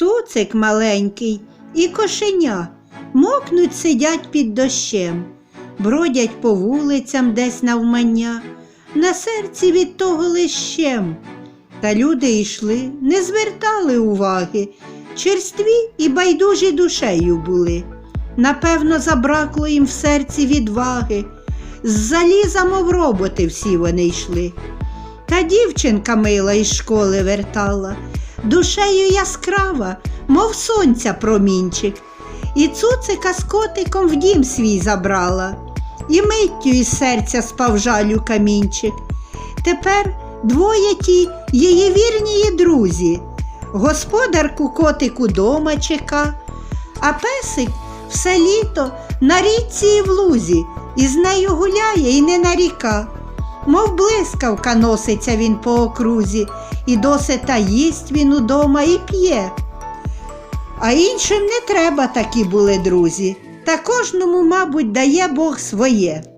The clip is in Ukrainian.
Цуцик маленький і кошеня мокнуть сидять під дощем, бродять по вулицям десь навмання, на серці від того лищем. Та люди йшли, не звертали уваги, черстві і байдужі душею були. Напевно, забракло їм в серці відваги. З заліза, мов роботи, всі вони йшли. Та дівчинка мила із школи вертала, душею яскрава, мов сонця промінчик, і цуцика з котиком в дім свій забрала, і миттю із серця спав жалю камінчик. Тепер двоє ті її вірні друзі. Господарку котику дома чека, а песик все літо на річці і в лузі, і з нею гуляє і не наріка. Мов блискавка носиться він по окрузі, і досита їсть він удома і п'є. А іншим не треба такі були друзі, та кожному, мабуть, дає Бог своє.